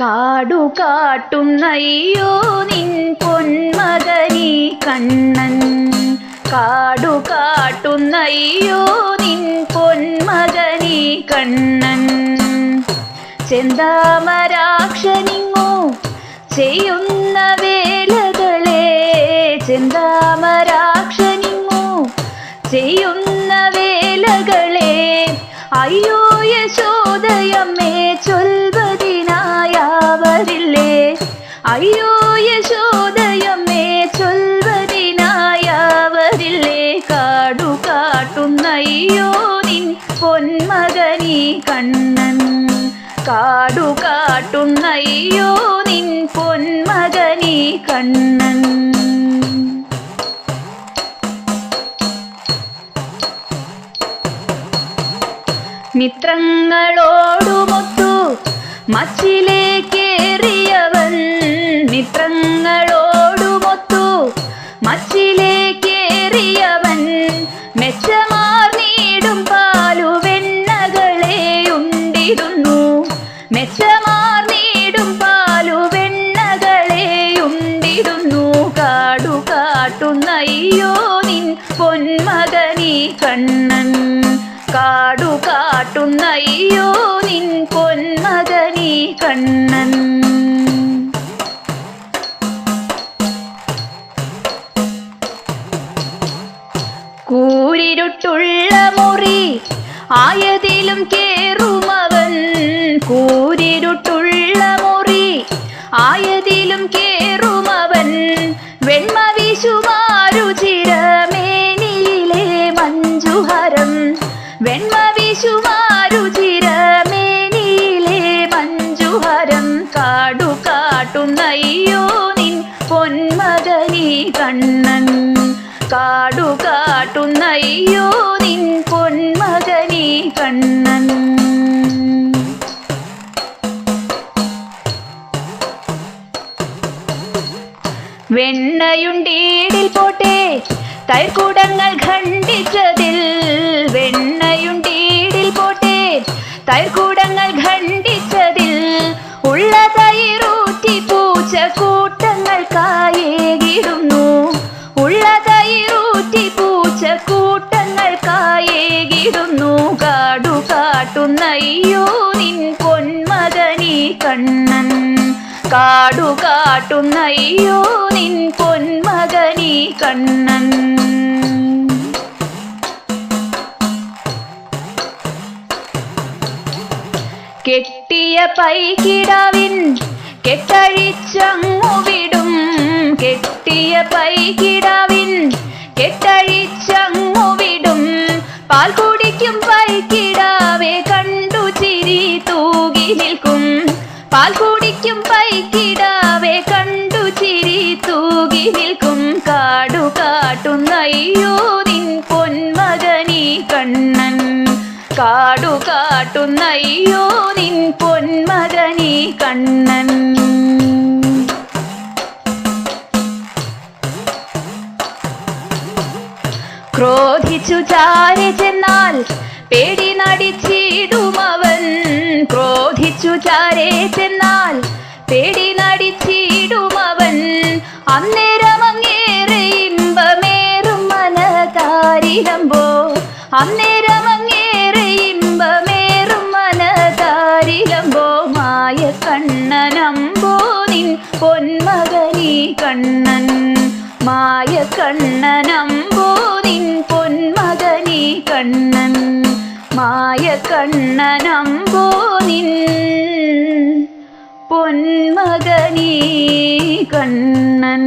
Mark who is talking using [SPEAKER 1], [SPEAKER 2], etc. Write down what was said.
[SPEAKER 1] കാടു കാട്ടുന്നയ്യോ നിൻ പൊന്മകനി കണ്ണൻ. കാടു കാട്ടുന്നയ്യോ നിൻ പൊന്മകനി കണ്ണൻ. ചെന്താമരാക്ഷനിങ്ങോ ചെയ്യുന്ന വേലകളെ ചെന്താമരാക്ഷനിങ്ങോ ചെയ്യുന്ന വേലകളെ. അയ്യോ യശോദയമ്മേ ചൊൽവതിനായവരില്ലേ അയ്യോ യശോദയമ്മേ ചൊൽവതിനായവരില്ലേ കാടു കാട്ടുന്നയ്യോ നിൻ പൊന്മകനി കണ്ണൻ. കാടു കാട്ടുന്നയ്യോ നിൻ പൊന്മകനി കണ്ണൻ. മിത്രങ്ങളോടുമൊത്തു മച്ചിലേക്കേറിയവൻ മെച്ചമാർന്നീടും പാലു വെണ്ണകളെ ഉണ്ടിരുന്നു കാടു കാട്ടുന്നയ്യോ നിൻ പൊന്മകനി കണ്ണൻ. കാടു കാട്ടുന്നയ്യോ നിൻ പൊന്മകനി കണ്ണൻ. കൂരിരുട്ടുള്ള മുറി ആയതിലും കേറുമവൻ കൂരിരുട്ടുള്ള മുറി ആയതിലും കേറുമവൻ. വെണ്മ വിശുമാരുചിരമേനിയിലെ മഞ്ജുഹരം. വെണ്മ വിശുമാരുചിരമേനിയിലെ മഞ്ജുഹരം. കാടു കാട്ടുന്നയ്യോ നിൻ പൊന്മകനി കണ്ണൻ. കാടു കാട്ടുന്നയ്യോ നിൻ പൊന്മകനി കണ്ണൻ. വെണ്ണയുണ്ടീടിൽ പോട്ടെ. തൈർക്കൂടങ്ങൾ ഖണ്ഡിച്ചതിൽ വെണ്ണയുണ്ടീടിൽ പോട്ടെ. തൈർക്കൂടങ്ങൾ ഖണ്ഡിച്ചതിൽ ഉള്ള തൈറൂറ്റി പൂച്ച കൂട്ടങ്ങൾക്കായേകിടുന്നു ഉള്ള തൈറൂറ്റി പൂച്ച കൂട്ടങ്ങൾക്കായേകിടുന്നു കാടു കാട്ടുന്നയ്യോ നിൻ പൊന്മകനി കണ്ണൻ. കാടു കാട്ടുന്നയ്യോ നിൻ പൊന്മകനി കണ്ണൻ. കെട്ടിയ പൈകിടാവിൻ കെട്ടഴിച്ചങ്ങു വിടും. കെട്ടിയ പൈകിടാവിൻ കെട്ടഴിച്ചങ്ങു വിടും. പാൽ കുടിക്കും പൈകിടാവെ കണ്ടു ചിരി തൂകി നിൽക്കും. പാൽ കുടിക്കും പൈക്കിടാവെ കണ്ടു ചിരി തൂകി നിൽക്കും. കാടു കാട്ടുന്നയ്യോ നിൻ പൊന്മകനി കണ്ണൻ. കാടു കാട്ടുന്നയ്യോ നിൻ പൊന്മകനി കണ്ണൻ. ക്രോധിച്ചു ചാരി ചെന്നാൽ പേടി നടിച്ചിടുമവൻ ചാരേ ചെന്നാൽ പേടി നടിച്ചിടുമവൻ. അന്നേരം അങ്ങേറെ ഇമ്പമേറും മനതാരിലമ്പോ. അന്നേരം അങ്ങേറെ ഇമ്പമേറും മനതാരിലമ്പോ. മായ കണ്ണനമ്പോ നിൻ പൊന്മകനി കണ്ണൻ. മായ കണ്ണനമ്പോ നിൻ പൊന്മകനി കണ്ണൻ. മായ കണ്ണനമ്പോ നിൻ പൊന്മകനി കണ്ണൻ